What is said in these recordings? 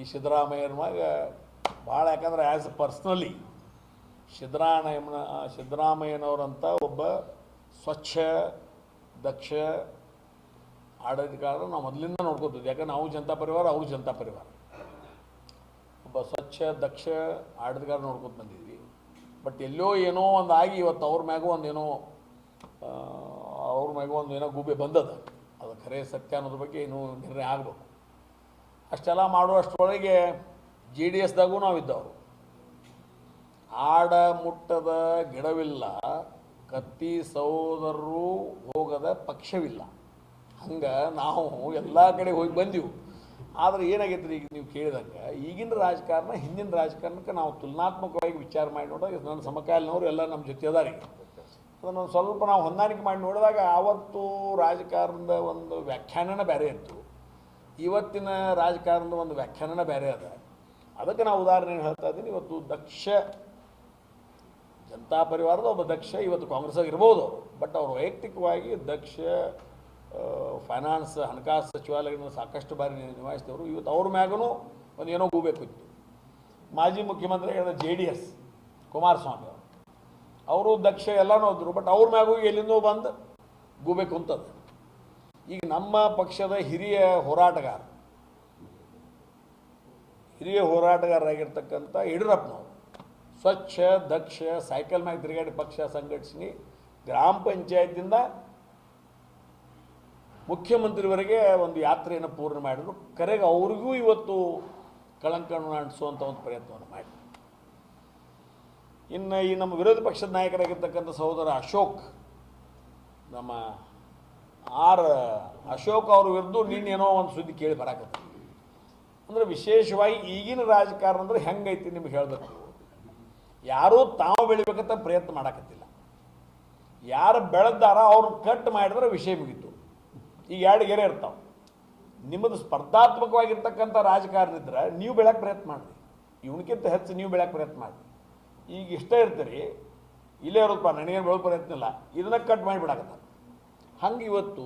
ಈ ಸಿದ್ದರಾಮಯ್ಯನ ಮಗ ಭಾಳ ಯಾಕಂದ್ರೆ ಆ್ಯಸ್ ಪರ್ಸ್ನಲಿ ಸಿದ್ದರಾಮಯ್ಯನ ಸಿದ್ದರಾಮಯ್ಯನವರಂಥ ಒಬ್ಬ ಸ್ವಚ್ಛ, ದಕ್ಷ ಆಡಳಿತಗಾರರು ನಾವು ಮೊದಲಿಂದ ನೋಡ್ಕೋತಿದ್ವಿ. ಯಾಕಂದ್ರೆ ನಾವು ಜನತಾ ಪರಿವಾರ, ಅವರು ಜನತಾ ಪರಿವಾರ. ಒಬ್ಬ ಸ್ವಚ್ಛ, ದಕ್ಷ ಆಡಳಿತಗಾರ ನೋಡ್ಕೊತ ಬಂದಿದ್ವಿ. ಬಟ್ ಎಲ್ಲೋ ಏನೋ ಒಂದು ಆಗಿ ಇವತ್ತು ಅವ್ರ ಮ್ಯಾಗೂ ಒಂದೇನೋ ಅವ್ರ ಮ್ಯಾಗೂ ಒಂದು ಏನೋ ಗೂಬೆ ಬಂದದ. ಅದು ಖರೆ ಸತ್ಯ ಅನ್ನೋದ್ರ ಬಗ್ಗೆ ಇನ್ನೂ ನಿರ್ಣಯ ಆಗಬೇಕು. ಅಷ್ಟೆಲ್ಲ ಮಾಡುವಷ್ಟರೊಳಗೆ ಜೆ ಡಿ ಎಸ್ದಾಗೂ ನಾವು ಇದ್ದವರು ಆಡ ಮುಟ್ಟದ ಗಿಡವಿಲ್ಲ, ಕತ್ತಿ ಸಹೋದರರು ಹೋಗದ ಪಕ್ಷವಿಲ್ಲ. ಹಂಗೆ ನಾವು ಎಲ್ಲ ಕಡೆ ಹೋಗಿ ಬಂದೆವು. ಆದರೆ ಏನಾಗೈತೆ ಈಗ ನೀವು ಕೇಳಿದಂಗೆ, ಈಗಿನ ರಾಜಕಾರಣ, ಹಿಂದಿನ ರಾಜಕಾರಣಕ್ಕೆ ನಾವು ತುಲನಾತ್ಮಕವಾಗಿ ವಿಚಾರ ಮಾಡಿ ನೋಡಿದಾಗ ನನ್ನ ಸಮಕಾಲಿನವರು ಎಲ್ಲ ನಮ್ಮ ಜೊತೆ ಅದಾರೆ. ಅದನ್ನು ಸ್ವಲ್ಪ ನಾವು ಹೊಂದಾಣಿಕೆ ಮಾಡಿ ನೋಡಿದಾಗ, ಆವತ್ತು ರಾಜಕಾರಣದ ಒಂದು ವ್ಯಾಖ್ಯಾನನ ಬೇರೆ ಇತ್ತು. ಇವತ್ತಿನ ರಾಜಕಾರಣದ ಒಂದು ವ್ಯಾಖ್ಯಾನನ ಬೇರೆ ಅದ. ಅದಕ್ಕೆ ನಾವು ಉದಾಹರಣೆ ಹೇಳ್ತಾ ಇದ್ದೀನಿ. ಇವತ್ತು ದಕ್ಷ ಜನತಾ ಪರಿವಾರದ ಒಬ್ಬ ದಕ್ಷ ಇವತ್ತು ಕಾಂಗ್ರೆಸ್ಸಾಗಿ ಇರ್ಬೋದು. ಬಟ್ ಅವರು ವೈಯಕ್ತಿಕವಾಗಿ ದಕ್ಷ ಫೈನಾನ್ಸ್, ಹಣಕಾಸು ಸಚಿವಾಲಯದಿಂದ ಸಾಕಷ್ಟು ಬಾರಿ ನಿಭಾಯಿಸಿದವರು. ಇವತ್ತು ಅವ್ರ ಮ್ಯಾಗೂ ಒಂದು ಏನೋ ಗೂಬೇಕು ಇತ್ತು ಮಾಜಿ ಮುಖ್ಯಮಂತ್ರಿ ಹೇಳಿದ ಜೆ ಡಿ ಎಸ್ ಕುಮಾರಸ್ವಾಮಿ ಅವರು. ಅವರು ದಕ್ಷ ಎಲ್ಲನೂ ಹೋದರು. ಬಟ್ ಅವ್ರ ಮ್ಯಾಗೂ ಎಲ್ಲಿಂದೋ ಬಂದು ಗೂಬೇಕು ಕುಂತದ. ಈಗ ನಮ್ಮ ಪಕ್ಷದ ಹಿರಿಯ ಹೋರಾಟಗಾರ, ಹಿರಿಯ ಹೋರಾಟಗಾರರಾಗಿರ್ತಕ್ಕಂಥ ಯಡಿಯೂರಪ್ಪನವರು, ಸ್ವಚ್ಛ, ದಕ್ಷ, ಸೈಕಲ್ ಮ್ಯಾಗ ತಿರುಗಾಡಿ ಪಕ್ಷ ಸಂಘಟಿಸಿ ಗ್ರಾಮ ಪಂಚಾಯತಿಂದ ಮುಖ್ಯಮಂತ್ರಿವರೆಗೆ ಒಂದು ಯಾತ್ರೆಯನ್ನು ಪೂರ್ಣ ಮಾಡಿದ್ರು. ಕರೆಗೆ ಅವ್ರಿಗೂ ಇವತ್ತು ಕಳಂಕವನ್ನು ಅಂಟಿಸುವಂಥ ಒಂದು ಪ್ರಯತ್ನವನ್ನು ಮಾಡಿ ಇನ್ನು ಈ ನಮ್ಮ ವಿರೋಧ ಪಕ್ಷದ ನಾಯಕರಾಗಿರ್ತಕ್ಕಂಥ ಸಹೋದರ ಅಶೋಕ್, ನಮ್ಮ ಆರ್ ಅಶೋಕ್ ಅವ್ರ ವಿರುದ್ಧ ನೀನೇನೋ ಒಂದು ಸುದ್ದಿ ಕೇಳಿ ಬರಾಕತ್ತ. ಅಂದ್ರೆ ವಿಶೇಷವಾಗಿ ಈಗಿನ ರಾಜಕಾರಣ ಅಂದ್ರೆ ಹೆಂಗೈತಿ ನಿಮ್ಗೆ ಹೇಳಬೇಕು? ಯಾರೂ ತಾವು ಬೆಳಿಬೇಕಂತ ಪ್ರಯತ್ನ ಮಾಡಾಕತ್ತಿಲ್ಲ. ಯಾರು ಬೆಳೆದಾರ ಅವ್ರು ಕಟ್ ಮಾಡಿದ್ರೆ ವಿಷಯ ಮುಗೀತು. ಈಗ ಎರಡು ಗೆರೆ ಇರ್ತಾವೆ. ನಿಮ್ಮದು ಸ್ಪರ್ಧಾತ್ಮಕವಾಗಿರ್ತಕ್ಕಂಥ ರಾಜಕಾರಣ ಇದ್ರೆ ನೀವು ಬೆಳಕ್ಕೆ ಪ್ರಯತ್ನ ಮಾಡಿರಿ. ಇವನಕ್ಕಿಂತ ಹೆಚ್ಚು ನೀವು ಬೆಳಕ್ಕೆ ಪ್ರಯತ್ನ ಮಾಡಿ ಈಗ ಇಷ್ಟ ಇರ್ತೀರಿ. ಇಲ್ಲೇ ಇರೋದಪ್ಪ ನನಗೇನು ಬೆಳೋ ಪ್ರಯತ್ನ ಇಲ್ಲ. ಇದನ್ನ ಕಟ್ ಮಾಡಿಬಿಡಾಕತ್ತ ಹಂಗೆ ಇವತ್ತು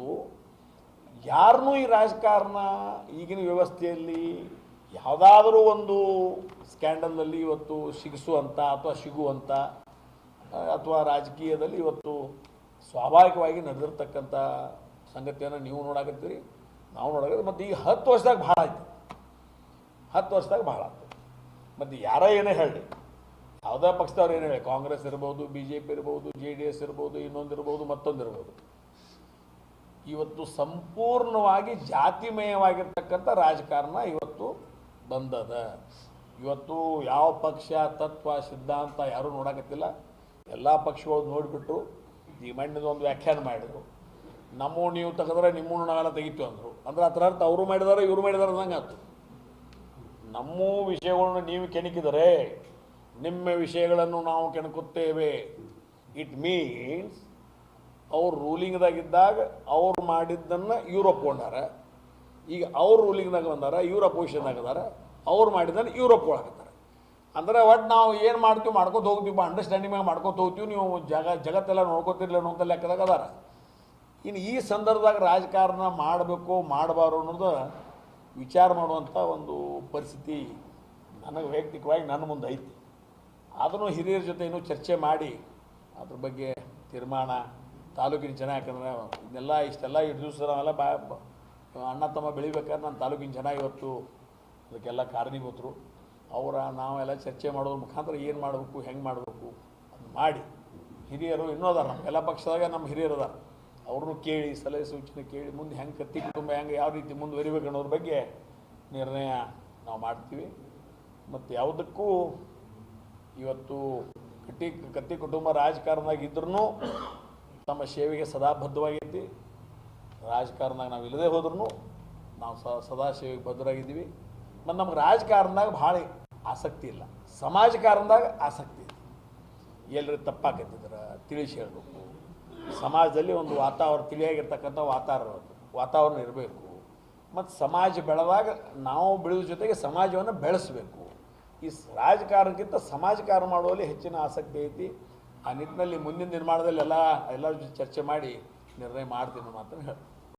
ಯಾರನ್ನೂ ಈ ರಾಜಕಾರಣ ಈಗಿನ ವ್ಯವಸ್ಥೆಯಲ್ಲಿ ಯಾವುದಾದ್ರೂ ಒಂದು ಸ್ಕ್ಯಾಂಡಲ್ನಲ್ಲಿ ಇವತ್ತು ಸಿಗಿಸುವಂಥ ಅಥವಾ ಸಿಗುವಂಥ ಅಥವಾ ರಾಜಕೀಯದಲ್ಲಿ ಇವತ್ತು ಸ್ವಾಭಾವಿಕವಾಗಿ ನಡೆದಿರ್ತಕ್ಕಂಥ ಸಂಗತಿಯನ್ನು ನೀವು ನೋಡಾಕತ್ತೀರಿ, ನಾವು ನೋಡಾಕತ್ತೀವಿ ಮತ್ತು ಈಗ ಹತ್ತು ವರ್ಷದಾಗ ಭಾಳ ಆಯ್ತು. ಹತ್ತು ವರ್ಷದಾಗ ಭಾಳ ಆಯ್ತು. ಮತ್ತು ಯಾರೋ ಏನೇ ಹೇಳಿ ಯಾವುದೇ ಪಕ್ಷದವ್ರು ಏನು ಹೇಳಿ ಕಾಂಗ್ರೆಸ್ ಇರ್ಬೋದು ಬಿ ಜೆ ಪಿ ಇರ್ಬೋದು, ಜೆ ಡಿ ಎಸ್ ಇರ್ಬೋದು, ಇನ್ನೊಂದು ಇರ್ಬೋದು, ಮತ್ತೊಂದು ಇರ್ಬೋದು. ಇವತ್ತು ಸಂಪೂರ್ಣವಾಗಿ ಜಾತಿಮಯವಾಗಿರ್ತಕ್ಕಂಥ ರಾಜಕಾರಣ ಇವತ್ತು ಬಂದದ. ಇವತ್ತು ಯಾವ ಪಕ್ಷ, ತತ್ವ, ಸಿದ್ಧಾಂತ ಯಾರೂ ನೋಡಕತ್ತಿಲ್ಲ. ಎಲ್ಲ ಪಕ್ಷಗಳು ನೋಡಿಬಿಟ್ರು ಮಣ್ಣಿದ ಒಂದು ವ್ಯಾಖ್ಯಾನ ಮಾಡಿದ್ರು. ನಮ್ಮ ನೀವು ತೆಗೆದ್ರೆ ನಿಮ್ಮ ನಾವೆಲ್ಲ ತೆಗಿತು ಅಂದರು. ಅಂದ್ರೆ ಅದರ ಅರ್ಥ ಅವರು ಮಾಡಿದಾರೆ, ಇವರು ಮಾಡಿದಾರೆ ಅಂದಂಗೆ ಆಯ್ತು. ನಮ್ಮ ವಿಷಯಗಳನ್ನು ನೀವು ಕೆಣಕಿದರೆ, ನಿಮ್ಮ ವಿಷಯಗಳನ್ನು ನಾವು ಕೆಣಕುತ್ತೇವೆ. ಇಟ್ ಮೀನ್ಸ್ ಅವ್ರು ರೂಲಿಂಗ್ದಾಗಿದ್ದಾಗ ಅವ್ರು ಮಾಡಿದ್ದನ್ನು ಇವ್ರು ಒಪ್ಕೊಂಡಾರ ಈಗ ಅವ್ರು ರೂಲಿಂಗ್ದಾಗ ಬಂದಾರ ಇವ್ರು ಅಪೋಸಿಷನ್ದಾಗ ಅದಾರ ಅವ್ರು ಮಾಡಿದ್ದನ್ನು ಇವ್ರು ಒಪ್ಕೊಳಕತ್ತಾರೆ ಅಂದ್ರೆ ಒಟ್ಟು ನಾವು ಏನು ಮಾಡ್ತೀವಿ ಮಾಡ್ಕೊತ ಹೋಗ್ತೀವಿ ಅಂಡರ್ಸ್ಟ್ಯಾಂಡಿಂಗ್ ಮ್ಯಾಗ ಮಾಡ್ಕೊತ ಹೋಗ್ತೀವಿ, ನೀವು ಜಗ, ಜಗತ್ತೆಲ್ಲ ನೋಡ್ಕೊತಿರ್ಲಿ ಅನ್ನೋ ಲೆಕ್ಕದಾಗ ಅದಾರ. ಇನ್ನು ಈ ಸಂದರ್ಭದಾಗ ರಾಜಕಾರಣ ಮಾಡಬೇಕು, ಮಾಡಬಾರ್ದು ಅನ್ನೋದು ವಿಚಾರ ಮಾಡುವಂಥ ಒಂದು ಪರಿಸ್ಥಿತಿ ನನಗೆ ವೈಯಕ್ತಿಕವಾಗಿ ನನ್ನ ಮುಂದೆ ಐತಿ. ಅದನ್ನು ಹಿರಿಯರ ಜೊತೆ ಇನ್ನೂ ಚರ್ಚೆ ಮಾಡಿ, ಅದ್ರ ಬಗ್ಗೆ ತೀರ್ಮಾನ ತಾಲೂಕಿನ ಜನ ಯಾಕಂದ್ರೆ ಇದನ್ನೆಲ್ಲ ಇಷ್ಟೆಲ್ಲ ಇಷ್ಟು ದಿವಸ ನಾವೆಲ್ಲ ಬಾ ಅಣ್ಣ ತಮ್ಮ ಬೆಳಿಬೇಕಾದ್ರೆ ನನ್ನ ತಾಲೂಕಿನ ಜನ ಇವತ್ತು ಅದಕ್ಕೆಲ್ಲ ಕಾರಣೀಭೂತರು. ಅವರ ನಾವೆಲ್ಲ ಚರ್ಚೆ ಮಾಡೋದ್ರ ಮುಖಾಂತರ ಏನು ಮಾಡಬೇಕು, ಹೆಂಗೆ ಮಾಡಬೇಕು ಅದು ಮಾಡಿ. ಹಿರಿಯರು ಇನ್ನೂ ಅದಾರ, ಎಲ್ಲ ಪಕ್ಷದಾಗ ನಮ್ಮ ಹಿರಿಯರು ಅದಾರ ಅವ್ರನ್ನೂ ಕೇಳಿ, ಸಲಹೆ ಸೂಚನೆ ಕೇಳಿ, ಮುಂದೆ ಹೆಂಗೆ ಕತ್ತಿ ಕುಟುಂಬ ಹೆಂಗೆ ಯಾವ ರೀತಿ ಮುಂದುವರಿಬೇಕು ಅನ್ನೋದ್ರ ಬಗ್ಗೆ ನಿರ್ಣಯ ನಾವು ಮಾಡ್ತೀವಿ. ಮತ್ತು ಯಾವುದಕ್ಕೂ ಇವತ್ತು ಕಟ್ಟಿ ಕತ್ತಿ ಕುಟುಂಬ ರಾಜಕಾರಣದಾಗ ಇದ್ರೂ ತಮ್ಮ ಸೇವೆಗೆ ಸದಾ ಬದ್ಧವಾಗೈತಿ ರಾಜಕಾರಣದಾಗ ನಾವು ಇಲ್ಲದೆ ಹೋದ್ರೂ ನಾವು ಸದಾ ಸೇವೆಗೆ ಬದ್ಧರಾಗಿದ್ದೀವಿ. ಮತ್ತು ನಮ್ಗೆ ರಾಜಕಾರಣದಾಗ ಭಾಳ ಆಸಕ್ತಿ ಇಲ್ಲ. ಸಮಾಜ ಕಾರಣದಾಗ ಆಸಕ್ತಿ ಇದೆ ಎಲ್ಲರೂ ತಪ್ಪಾಕತ್ತಿದ್ರೆ, ತಿಳಿಸಿ ಹೇಳಬೇಕು. ಸಮಾಜದಲ್ಲಿ ಒಂದು ವಾತಾವರಣ, ತಿಳಿಯಾಗಿರ್ತಕ್ಕಂಥ ವಾತಾವರಣ ವಾತಾವರಣ ಇರಬೇಕು. ಮತ್ತು ಸಮಾಜ ಬೆಳೆದಾಗ ನಾವು ಬೆಳೆದ ಜೊತೆಗೆ ಸಮಾಜವನ್ನು ಬೆಳೆಸಬೇಕು. ಈ ರಾಜಕಾರಣಕ್ಕಿಂತ ಸಮಾಜ ಕಾರಣ ಮಾಡುವಲ್ಲಿ ಹೆಚ್ಚಿನ ಆಸಕ್ತಿ ಐತಿ. ಆ ನಿಟ್ಟಿನಲ್ಲಿ ಮುಂದಿನ ನಿರ್ಮಾಣದಲ್ಲಿ ಎಲ್ಲ ಎಲ್ಲರ ಜೊತೆ ಚರ್ಚೆ ಮಾಡಿ ನಿರ್ಣಯ ಮಾಡ್ತೀನಿ ಮಾತ್ರ ಹೇಳಿ